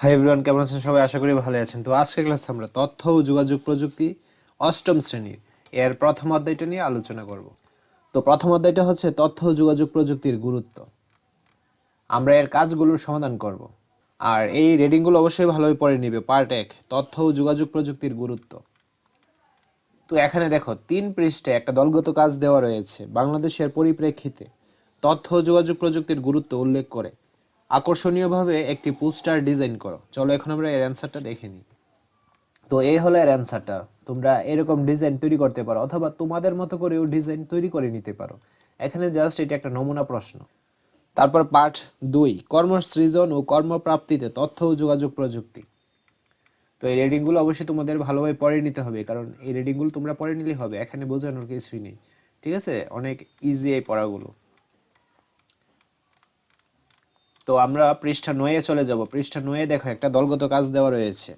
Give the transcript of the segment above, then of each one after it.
Hi everyone কেমন আছেন? সবাই আশা করি ভালো আছেন। তো আজকের ক্লাসে আমরা তথ্য ও যোগাযোগ প্রযুক্তি অষ্টম শ্রেণির এর প্রথম অধ্যায়টা নিয়ে আলোচনা করব। তো প্রথম অধ্যায়টা হচ্ছে তথ্য ও যোগাযোগ প্রযুক্তির গুরুত্ব। আমরা এর কাজগুলোর সমাধান করব। আর এই রেডিংগুলো অবশ্যই ভালোভাবে পড়ে নিবে। পার্ট এক, তথ্য ও যোগাযোগ প্রযুক্তির গুরুত্ব। তো এখানে দেখো, তিন পৃষ্ঠে একটা দলগত কাজ দেওয়া রয়েছে। বাংলাদেশের পরিপ্রেক্ষিতে তথ্য ও যোগাযোগ প্রযুক্তির গুরুত্ব উল্লেখ করে। আকর্ষণীয়ভাবে একটি পোস্টার ডিজাইন করো। চলো এখন আমরা এর অ্যান্সারটা দেখে নিই। তো এই হলো এর অ্যান্সারটা তোমরা এরকম ডিজাইন তৈরি করতে পারো, অথবা তোমাদের মতো করেও ডিজাইন তৈরি করে নিতে পারো। এখানে জাস্ট এটা একটা নমুনা প্রশ্ন। তারপর পাঠ দুই, কর্মসৃজন ও কর্মপ্রাপ্তিতে তথ্য ও যোগাযোগ প্রযুক্তি। তো এই রেডিংগুলো অবশ্যই তোমাদের ভালোভাবে পড়ে নিতে হবে, কারণ এই রেডিংগুলো তোমরা পড়ে নিলেই হবে, এখানে বোঝানোর কিছুই নেই। ঠিক আছে? অনেক ইজি এই পড়াগুলো। তো আমরা পৃষ্ঠা নয়ে চলে যাব। পৃষ্ঠা নয়ে দেখো একটা দলগত কাজ দেওয়া রয়েছে।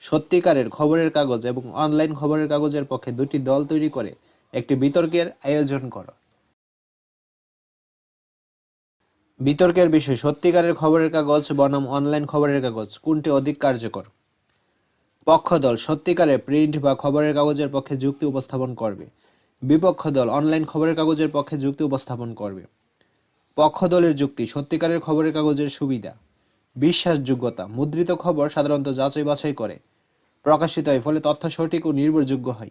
সত্যিকারের খবরের কাগজ এবং অনলাইন খবরের কাগজের পক্ষে দুটি দল তৈরি করে একটি বিতর্কের আয়োজন করো। বিতর্কের বিষয়, সত্যিকারের খবরের কাগজ, বনাম অনলাইন খবরের কাগজ, কোনটি অধিক কার্যকর? পক্ষ দল, সত্যিকারের প্রিন্ট বা খবরের কাগজের পক্ষে যুক্তি উপস্থাপন করবে। বিপক্ষ দল, অনলাইন খবরের কাগজের পক্ষে যুক্তি উপস্থাপন করবে। পক্ষ দলের যুক্তি, সত্যিকারের খবরের কাগজের সুবিধা, বিশ্বাসযোগ্যতা, মুদ্রিত খবর সাধারণত যাচাই বাছাই করে, প্রকাশিত হয়, ফলে তথ্য সঠিক ও নির্ভরযোগ্য হয়।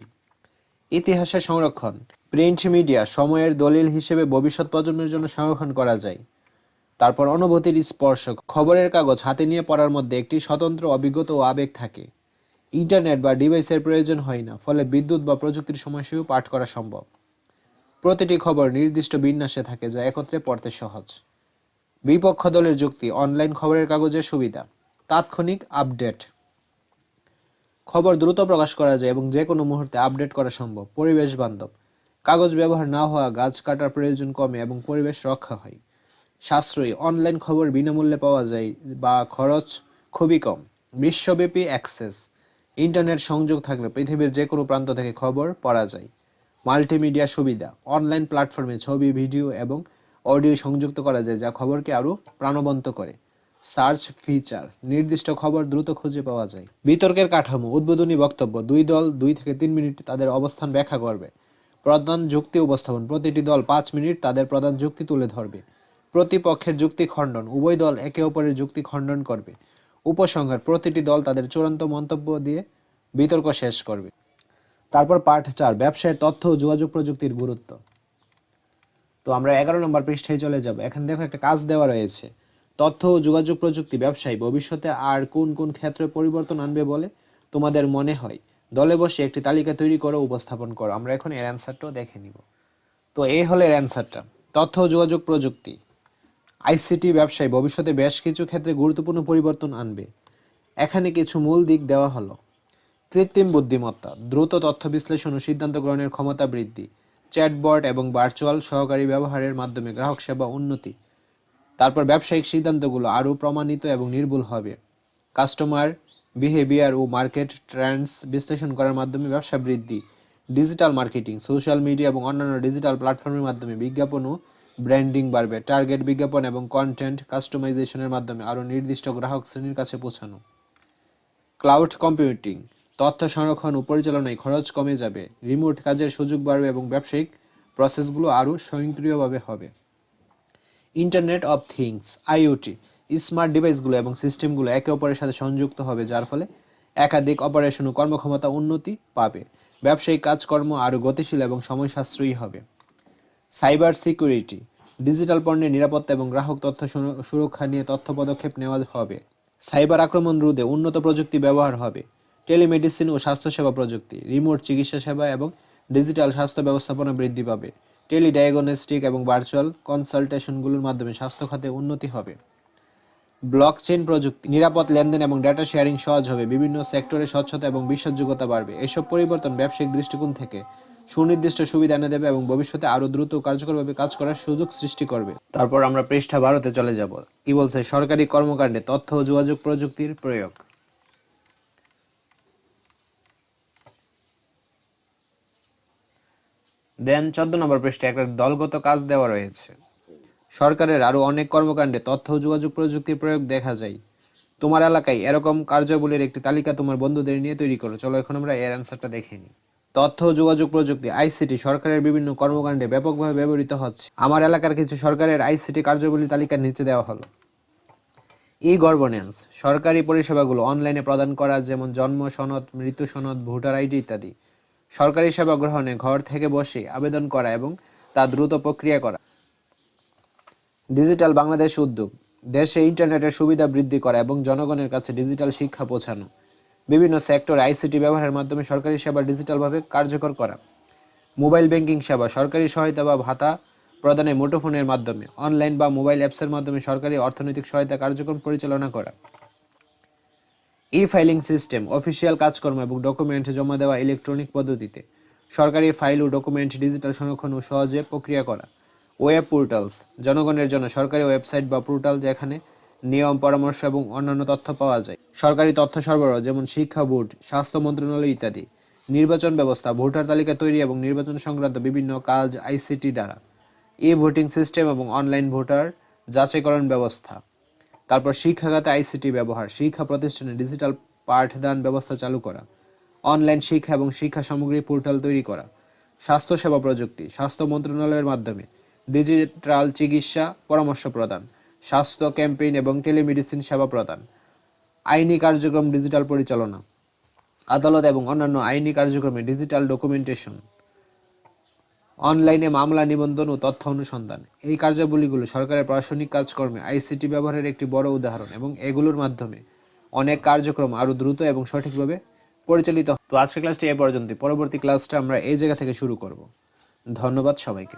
ইতিহাসের সংরক্ষণ, প্রিন্ট মিডিয়া সময়ের দলিল হিসেবে ভবিষ্যৎ প্রজন্মের জন্য সংরক্ষণ করা যায়। তারপর অনুভূতির স্পর্শ খবরের কাগজ হাতে নিয়ে পড়ার মধ্যে একটি স্বতন্ত্র অভিজ্ঞতা ও আবেগ থাকে। ইন্টারনেট বা ডিভাইসের প্রয়োজন হয় না, ফলে বিদ্যুৎ বা প্রযুক্তির সময়সীও পাঠ করা সম্ভব। প্রতিটি খবর নির্দিষ্ট বিন্যাসে থাকে যা একত্রে পড়তে সহজ। বিপক্ষ দলের যুক্তি, অনলাইন খবরের কাগজের সুবিধা, তাৎক্ষণিক আপডেট। খবর দ্রুত প্রকাশ করা যায় এবং যে কোনো মুহূর্তে আপডেট করা সম্ভব। পরিবেশ বান্ধব, কাগজ ব্যবহার না হওয়া, গাছ কাটার প্রয়োজন কমে এবং পরিবেশ রক্ষা হয়। সাশ্রয়ী, অনলাইন খবর বিনামূল্যে পাওয়া যায় বা খরচ খুবই কম। বিশ্বব্যাপী অ্যাক্সেস, ইন্টারনেট সংযোগ থাকলে পৃথিবীর যে কোনো প্রান্ত থেকে খবর পড়া যায়। মাল্টিমিডিয়া সুবিধা অনলাইন প্ল্যাটফর্মে ছবি ভিডিও এবং অডিও সংযুক্ত করা যায়, যা খবরকে আরও প্রাণবন্ত করে। সার্চ ফিচার নির্দিষ্ট খবর দ্রুত খুঁজে পাওয়া যায়। বিতর্কের কাঠামো, উদ্বোধনী বক্তব্য, দুই দল দুই থেকে তিন মিনিট তাদের অবস্থান ব্যাখ্যা করবে। প্রধান যুক্তি উপস্থাপন, প্রতিটি দল পাঁচ মিনিট তাদের প্রধান যুক্তি তুলে ধরবে। প্রতিপক্ষের যুক্তি খণ্ডন, উভয় দল একে অপরের যুক্তি খণ্ডন করবে। উপসংহার, প্রতিটি দল তাদের চূড়ান্ত মন্তব্য দিয়ে বিতর্ক শেষ করবে। তারপর পাঠ চার, ব্যবসায়ের তথ্য ও যোগাযোগ প্রযুক্তির গুরুত্ব। তো আমরা এগারো নম্বর পৃষ্ঠায় চলে যাব। এখানে দেখো একটা কাজ দেওয়া রয়েছে। তথ্য ও যোগাযোগ প্রযুক্তি ব্যবসায় ভবিষ্যতে আর কোন কোন ক্ষেত্রে পরিবর্তন আনবে বলে তোমাদের মনে হয়? দলে বসে একটি তালিকা তৈরি করো, উপস্থাপন করো। আমরা এখন এর অ্যান্সারটাও দেখে নিব। তো এই হলো এর অ্যান্সারটা তথ্য ও যোগাযোগ প্রযুক্তি। আইসিটি ব্যবসায় ভবিষ্যতে বেশ কিছু ক্ষেত্রে গুরুত্বপূর্ণ পরিবর্তন আনবে। এখানে কিছু মূল দিক দেওয়া হলো। কৃত্রিম বুদ্ধিমত্তা, দ্রুত তথ্য বিশ্লেষণ ও সিদ্ধান্ত গ্রহণের ক্ষমতা বৃদ্ধি চ্যাটবট এবং ভার্চুয়াল সহকারী ব্যবহারের মাধ্যমে গ্রাহক সেবা উন্নতি। তারপর ব্যবসায়িক সিদ্ধান্তগুলো আরও প্রমাণিত এবং নির্ভুল হবে। কাস্টমার বিহেভিয়ার ও মার্কেট ট্রেন্ডস বিশ্লেষণ করার মাধ্যমে ব্যবসা বৃদ্ধি ডিজিটাল মার্কেটিং সোশ্যাল মিডিয়া এবং অন্যান্য ডিজিটাল প্ল্যাটফর্মের মাধ্যমে বিজ্ঞাপন ও ব্র্যান্ডিং বাড়বে। টার্গেট বিজ্ঞাপন এবং কন্টেন্ট কাস্টমাইজেশনের মাধ্যমে আরও নির্দিষ্ট গ্রাহক শ্রেণির কাছে পৌঁছানো। ক্লাউড কম্পিউটিং তথ্য সংরক্ষণ ও পরিচালনায় খরচ কমে যাবে। রিমোট কাজের সুযোগ বাড়বে এবং ব্যবসায়িক প্রসেসগুলো আরও স্বয়ংক্রিয়ভাবে হবে। Internet of things, IOT, smart ডিভাইসগুলো এবং সিস্টেমগুলো একে অপরের সাথে সংযুক্ত হবে, যার ফলে একাধিক অপারেশন ও কর্মক্ষমতা উন্নতি পাবে। ব্যবসায়িক কাজকর্ম আরও গতিশীল এবং সময় সাশ্রয়ী হবে। সাইবার সিকিউরিটি, ডিজিটাল পণ্যের নিরাপত্তা এবং গ্রাহক তথ্য সুরক্ষা নিয়ে তথ্য পদক্ষেপ নেওয়া হবে। সাইবার আক্রমণ রোধে উন্নত প্রযুক্তি ব্যবহার হবে। টেলিমেডিসিন ও স্বাস্থ্যসেবা প্রযুক্তি, রিমোট চিকিৎসা সেবা এবং ডিজিটাল স্বাস্থ্য ব্যবস্থাপনা বৃদ্ধি পাবে। টেলি ডায়াগনস্টিক এবং ভার্চুয়াল কনসালটেশনগুলোর মাধ্যমে স্বাস্থ্য খাতে উন্নতি হবে। ব্লকচেন প্রযুক্তি, নিরাপদ লেনদেন এবং ডেটা শেয়ারিং সহজ হবে। বিভিন্ন সেক্টরে স্বচ্ছতা এবং বিশ্বাসযোগ্যতা বাড়বে। এসব পরিবর্তন ব্যবসায়িক দৃষ্টিকোণ থেকে সুনির্দিষ্ট সুবিধা এনে দেবে এবং ভবিষ্যতে আরও দ্রুত কার্যকরভাবে কাজ করার সুযোগ সৃষ্টি করবে। তারপর আমরা পৃষ্ঠা ভারতে চলে যাব। কি বলছে সরকারি কর্মকাণ্ডে তথ্য ও যোগাযোগ প্রযুক্তির প্রয়োগ? দেন চোদ্দ নম্বর পৃষ্ঠে একটা দলগত কাজ দেওয়া রয়েছে। সরকারের আরও অনেক কর্মকাণ্ডে তথ্য যোগাযোগ প্রযুক্তির প্রয়োগ দেখা যায়। তোমার এলাকায় এরকম কার্যাবলীর একটি তালিকা তোমার বন্ধুদের নিয়ে তৈরি করো। চলো এখন আমরা এর অ্যান্সারটা দেখে নিই। তথ্য যোগাযোগ প্রযুক্তি আইসিটি সরকারের বিভিন্ন কর্মকাণ্ডে ব্যাপকভাবে ব্যবহৃত হচ্ছে। আমার এলাকার কিছু সরকারের আইসিটি কার্যাবলী তালিকার নিচে দেওয়া হলো। ই গভর্নেন্স, সরকারি পরিষেবাগুলো অনলাইনে প্রদান করা যেমন জন্ম সনদ, মৃত্যু সনদ, ভোটার আইডি ইত্যাদি। সরকারি সেবা গ্রহণে ঘর থেকে বসে আবেদন করা এবং তা দ্রুত প্রক্রিয়া করা। ডিজিটাল বাংলাদেশ উদ্যোগ, দেশে ইন্টারনেটের সুবিধা বৃদ্ধি করা এবং জনগণের কাছে ডিজিটাল শিক্ষা পৌঁছানো। বিভিন্ন সেক্টরে আইসিটি ব্যবহারের মাধ্যমে সরকারি সেবা ডিজিটালভাবে কার্যকর করা। মোবাইল ব্যাংকিং সেবা, সরকারি সহায়তা বা ভাতা প্রদানে মুঠোফোনের মাধ্যমে, অনলাইন বা মোবাইল অ্যাপসের মাধ্যমে সরকারি অর্থনৈতিক সহায়তা কার্যক্রম পরিচালনা করা। ই ফাইলিং সিস্টেম অফিসিয়াল কাজকর্ম এবং ডকুমেন্ট জমা দেওয়া ইলেকট্রনিক পদ্ধতিতে। সরকারি ফাইল ও ডকুমেন্ট ডিজিটাল সংরক্ষণ ও সহজে প্রক্রিয়া করা। ওয়েব পোর্টালস জনগণের জন্য সরকারি ওয়েবসাইট বা পোর্টাল যেখানে নিয়ম, পরামর্শ এবং অন্যান্য তথ্য পাওয়া যায়। সরকারি তথ্য সরবরাহ যেমন শিক্ষা বোর্ড, স্বাস্থ্য মন্ত্রণালয় ইত্যাদি। নির্বাচন ব্যবস্থা, ভোটার তালিকা তৈরি এবং নির্বাচন সংক্রান্ত বিভিন্ন কাজ আইসিটি দ্বারা। ই ভোটিং সিস্টেম এবং অনলাইন ভোটার যাচাইকরণ ব্যবস্থা। তারপর শিক্ষাখাতে আইসিটি ব্যবহার, শিক্ষা প্রতিষ্ঠানে ডিজিটাল পাঠদান ব্যবস্থা চালু করা, অনলাইন শিক্ষা এবং শিক্ষা সামগ্রী পোর্টাল তৈরি করা, স্বাস্থ্যসেবা প্রযুক্তি, স্বাস্থ্য মন্ত্রণালয়ের মাধ্যমে ডিজিটাল চিকিৎসা পরামর্শ প্রদান, স্বাস্থ্য ক্যাম্পেইন এবং টেলিমেডিসিন সেবা প্রদান, আইনি কার্যক্রম ডিজিটাল পরিচালনা, আদালত এবং অন্যান্য আইনি কার্যক্রমে ডিজিটাল ডকুমেন্টেশন। অনলাইনে মামলা, নিবন্ধন ও তথ্য অনুসন্ধান। এই কার্যাবলীগুলো সরকারের প্রশাসনিক কাজকর্মে আইসিটি ব্যবহারের একটি বড় উদাহরণ এবং এগুলোর মাধ্যমে অনেক কার্যক্রম আরও দ্রুত এবং সঠিকভাবে পরিচালিত। তো আজকের ক্লাসটি এ পর্যন্ত পরবর্তী ক্লাসটা আমরা এই জায়গা থেকে শুরু করব। ধন্যবাদ সবাইকে।